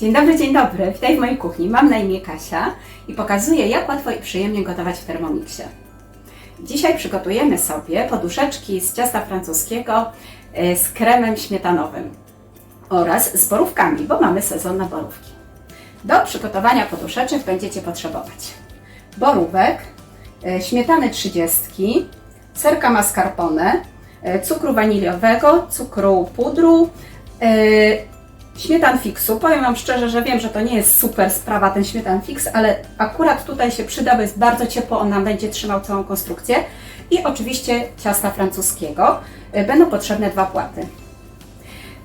Dzień dobry, dzień dobry. Witaj w mojej kuchni. Mam na imię Kasia i pokazuję, jak łatwo i przyjemnie gotować w Thermomixie. Dzisiaj przygotujemy sobie poduszeczki z ciasta francuskiego e, z kremem śmietanowym oraz z borówkami, bo mamy sezon na borówki. Do przygotowania poduszeczek będziecie potrzebować borówek, e, śmietany 30, serka mascarpone, e, cukru waniliowego, cukru pudru, śmietan fixu. Powiem Wam szczerze, że wiem, że to nie jest super sprawa ten śmietan fix, ale akurat tutaj się przyda, bo jest bardzo ciepło, on nam będzie trzymał całą konstrukcję. I oczywiście ciasta francuskiego. E, Będą potrzebne dwa płaty.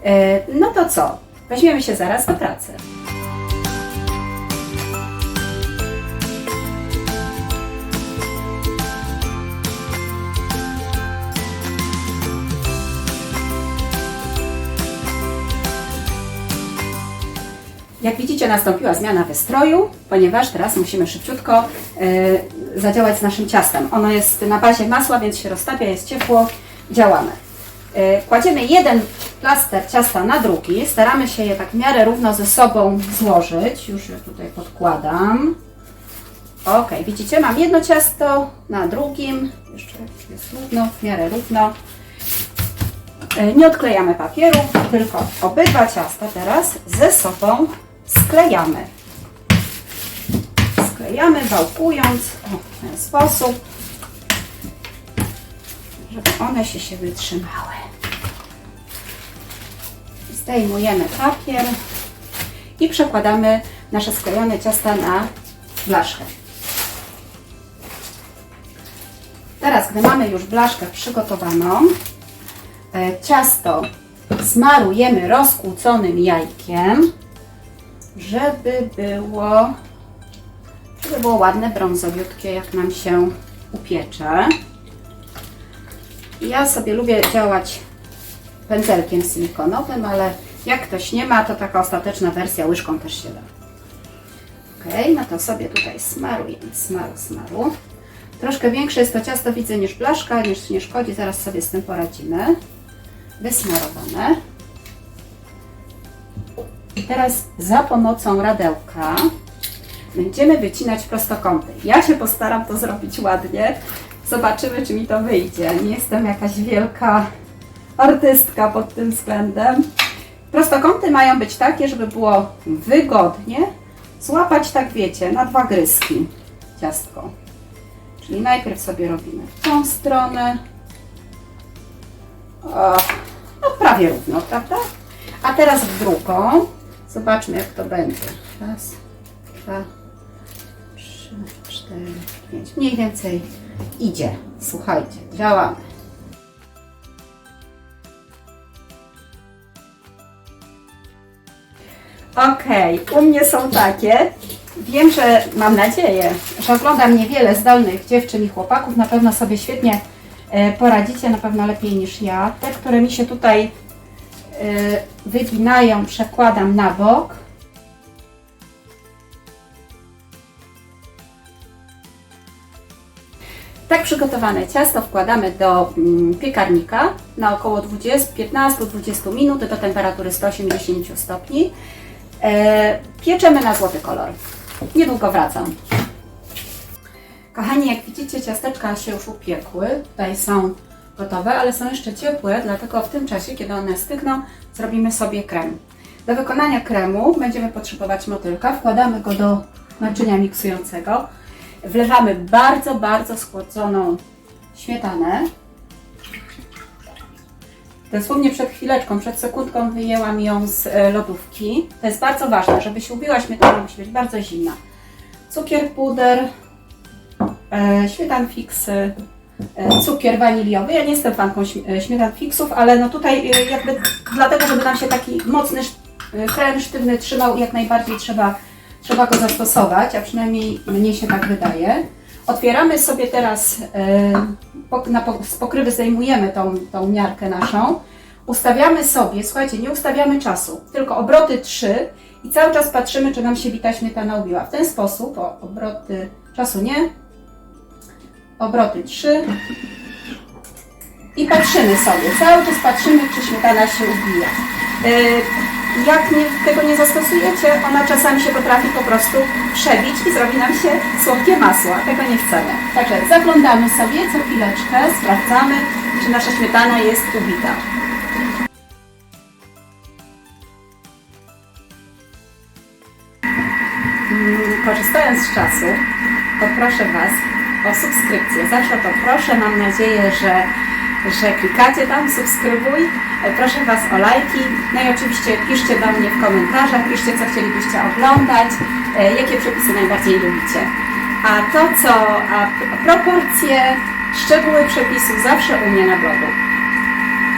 E, No to co? Weźmiemy się zaraz do pracy. Jak widzicie, nastąpiła zmiana wystroju, ponieważ teraz musimy szybciutko e, zadziałać z naszym ciastem. Ono jest na bazie masła, więc się roztapia, jest ciepło, działamy. E, kładziemy jeden plaster ciasta na drugi, staramy się je tak w miarę równo ze sobą złożyć. Już je tutaj podkładam. Ok, widzicie, mam jedno ciasto na drugim, jeszcze jest równo, w miarę równo. E, Nie odklejamy papieru, tylko obydwa ciasta teraz ze sobą sklejamy. Sklejamy, wałkując o, w ten sposób, żeby one się się wytrzymały. Zdejmujemy papier i przekładamy nasze sklejone ciasta na blaszkę. Teraz, gdy mamy już blaszkę przygotowaną, E, Ciasto smarujemy rozkłóconym jajkiem, żeby było, żeby było ładne, brązowiutkie, jak nam się upiecze. Ja sobie lubię działać pędzelkiem silikonowym, ale jak ktoś nie ma, to taka ostateczna wersja łyżką też się da. Ok, no to sobie tutaj smarujemy, smaru, smaru. Troszkę większe jest to ciasto, widzę, niż blaszka, niż nie szkodzi, zaraz sobie z tym poradzimy wysmarowane. I teraz za pomocą radełka będziemy wycinać prostokąty. Ja się postaram to zrobić ładnie. Zobaczymy, czy mi to wyjdzie. Nie jestem jakaś wielka artystka pod tym względem. Prostokąty mają być takie, żeby było wygodnie złapać, tak wiecie, na dwa gryzki ciastko. Czyli najpierw sobie robimy w tą stronę, o, no prawie równo, prawda? A teraz w drugą. Zobaczmy, jak to będzie. Raz, dwa, trzy, cztery, pięć. Mniej więcej idzie. Słuchajcie, działamy. Okej, u mnie są takie. Wiem, że mam nadzieję, że ogląda mnie wiele zdolnych dziewczyn i chłopaków. Na pewno sobie świetnie e, poradzicie, na pewno lepiej niż ja. Te, które mi się tutaj wyginają, przekładam na bok. Tak przygotowane ciasto wkładamy do mm, piekarnika na około 15-20 minut do temperatury 180 stopni. E, pieczemy na złoty kolor. Niedługo wracam. Kochani, jak widzicie, ciasteczka się już upiekły. Tutaj są gotowe, ale są jeszcze ciepłe, dlatego w tym czasie, kiedy one stygną, zrobimy sobie krem. Do wykonania kremu będziemy potrzebować motylka. Wkładamy go do naczynia miksującego. Wlewamy bardzo, bardzo schłodzoną śmietanę. Dosłownie przed chwileczką, przed sekundką wyjęłam ją z e, lodówki. To jest bardzo ważne, żeby się ubiła śmietana, musi być bardzo zimna. Cukier, puder, e, śmietan e, cukier waniliowy. Ja nie jestem fanką e, śmietan fixów, ale no tutaj e, jakby dlatego, żeby nam się taki mocny e, krem sztywny trzymał, jak najbardziej trzeba, trzeba go zastosować, a przynajmniej mnie się tak wydaje. Otwieramy sobie teraz, e, z pokrywy zdejmujemy tą, tą miarkę naszą. Ustawiamy sobie, słuchajcie, nie ustawiamy czasu, tylko obroty 3 i cały czas patrzymy, czy nam się bita śmietana ubiła. W ten sposób, o, obroty czasu nie, obroty 3 i patrzymy sobie, cały czas patrzymy, czy śmietana się ubija. Yy, jak nie, tego nie zastosujecie, ona czasami się potrafi po prostu przebić i zrobi nam się słodkie masło, a tego nie chcemy. Także zaglądamy sobie co chwileczkę, sprawdzamy, czy nasza śmietana jest ubita. Mm, Korzystając z czasu, poproszę Was o subskrypcję. Zawsze to proszę, mam nadzieję, że, że klikacie tam, subskrybuj. E, Proszę Was o lajki. No i oczywiście piszcie do mnie w komentarzach, piszcie co chcielibyście oglądać, e, jakie przepisy najbardziej lubicie. A to co, a proporcje, szczegóły przepisów zawsze u mnie na blogu.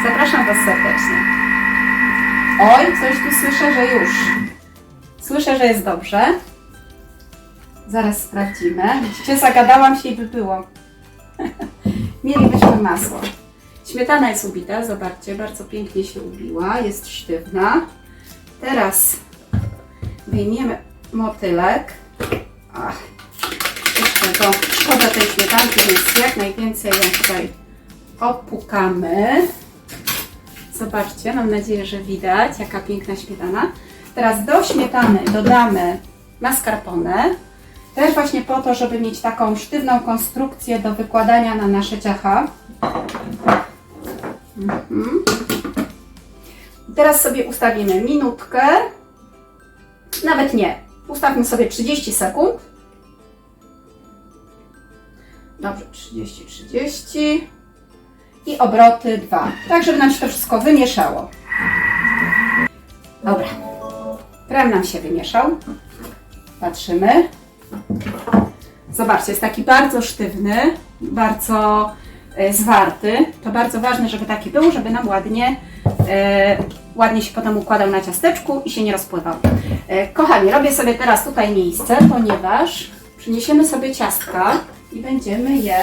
Zapraszam Was serdecznie. Oj, coś tu słyszę, że już. Słyszę, że jest dobrze. Zaraz sprawdzimy. Widzicie, zagadałam się i było. Mielibyśmy masło. Śmietana jest ubita, zobaczcie, bardzo pięknie się ubiła, jest sztywna. Teraz wyjmiemy motylek. Ach, jeszcze to szkoda tej śmietanki, więc jak najwięcej ją tutaj opukamy. Zobaczcie, mam nadzieję, że widać, jaka piękna śmietana. Teraz do śmietany dodamy mascarpone. Też właśnie po to, żeby mieć taką sztywną konstrukcję do wykładania na nasze ciacha. Mhm. Teraz sobie ustawimy minutkę. Nawet nie. Ustawmy sobie 30 sekund. Dobrze, 30, 30 i obroty 2. Tak, żeby nam się to wszystko wymieszało. Dobra. Krem nam się wymieszał. Patrzymy. Zobaczcie, jest taki bardzo sztywny, bardzo e, zwarty. To bardzo ważne, żeby taki był, żeby nam ładnie, e, ładnie się potem układał na ciasteczku i się nie rozpływał. E, kochani, robię sobie teraz tutaj miejsce, ponieważ przyniesiemy sobie ciastka i będziemy je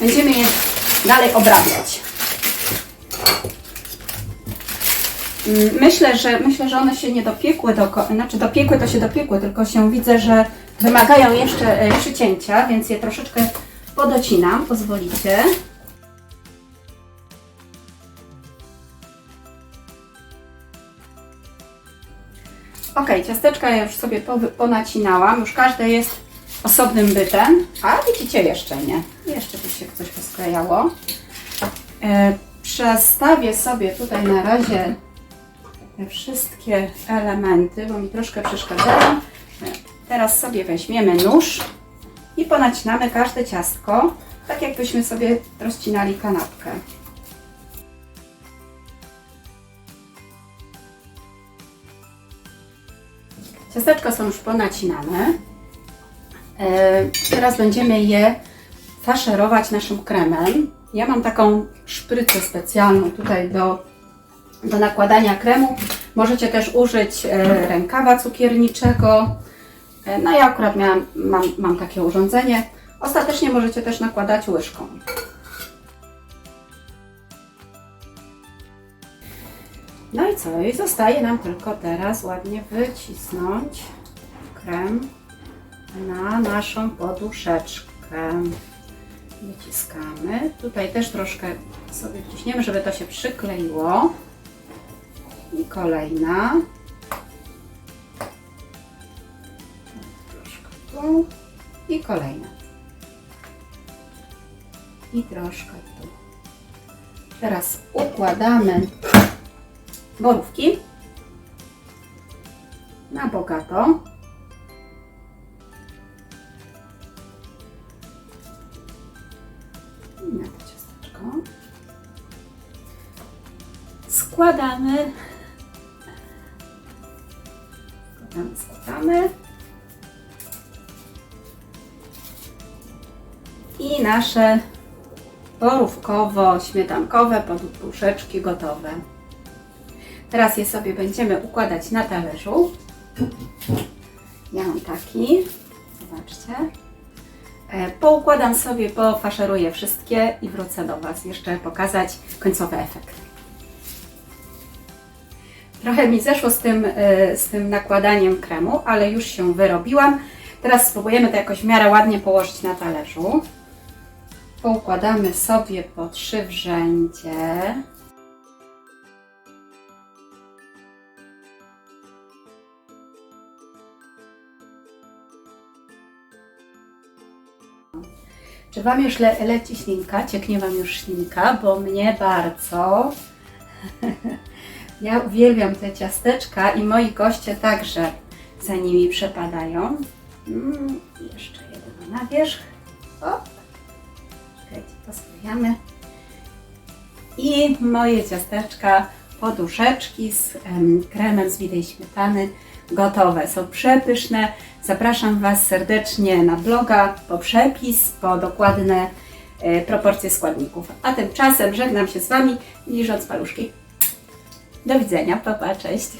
Będziemy je dalej obrabiać. Mm, Myślę, że myślę, że one się nie dopiekły, do, znaczy dopiekły to się dopiekły, tylko się widzę, że wymagają jeszcze e, przycięcia, więc je troszeczkę podocinam, pozwolicie. Ok, ciasteczka ja już sobie ponacinałam, już każde jest osobnym bytem, a widzicie jeszcze nie, jeszcze tu się coś posklejało. E, przestawię sobie tutaj na razie wszystkie elementy, bo mi troszkę przeszkadzają. Teraz sobie weźmiemy nóż i ponacinamy każde ciastko, tak jakbyśmy sobie rozcinali kanapkę. Ciasteczka są już ponacinane. E, Teraz będziemy je faszerować naszym kremem. Ja mam taką szprycę specjalną tutaj do, do nakładania kremu. Możecie też użyć e, rękawa cukierniczego. E, No ja akurat miałam, mam, mam takie urządzenie. Ostatecznie możecie też nakładać łyżką. No i co? I zostaje nam tylko teraz ładnie wycisnąć krem na naszą poduszeczkę. Wyciskamy. Tutaj też troszkę sobie wciśniemy, żeby to się przykleiło. I kolejna. Troszkę tu. I kolejna. I troszkę tu. Teraz układamy borówki na bogato. I na to ciasteczko. Składamy. Składamy. I nasze borówkowo-śmietankowe poduszeczki gotowe. Teraz je sobie będziemy układać na talerzu. Ja mam taki. Zobaczcie. E, Poukładam sobie, pofaszeruję wszystkie i wrócę do Was jeszcze pokazać końcowy efekt. Trochę mi zeszło z tym, e, z tym nakładaniem kremu, ale już się wyrobiłam. Teraz spróbujemy to jakoś w miarę ładnie położyć na talerzu. Poukładamy sobie po trzy w rzędzie. Czy Wam już le leci ślinka? Cieknie Wam już ślinka, bo mnie bardzo. ja uwielbiam te ciasteczka i moi goście także za nimi przepadają. Mm, jeszcze jeden na wierzch. O, czekajcie, postawiamy. I moje ciasteczka, poduszeczki z em, kremem z widej śmietany gotowe. Są przepyszne. Zapraszam Was serdecznie na bloga po przepis, po dokładne e, proporcje składników. A tymczasem żegnam się z Wami, liżąc paluszki. Do widzenia, papa, cześć.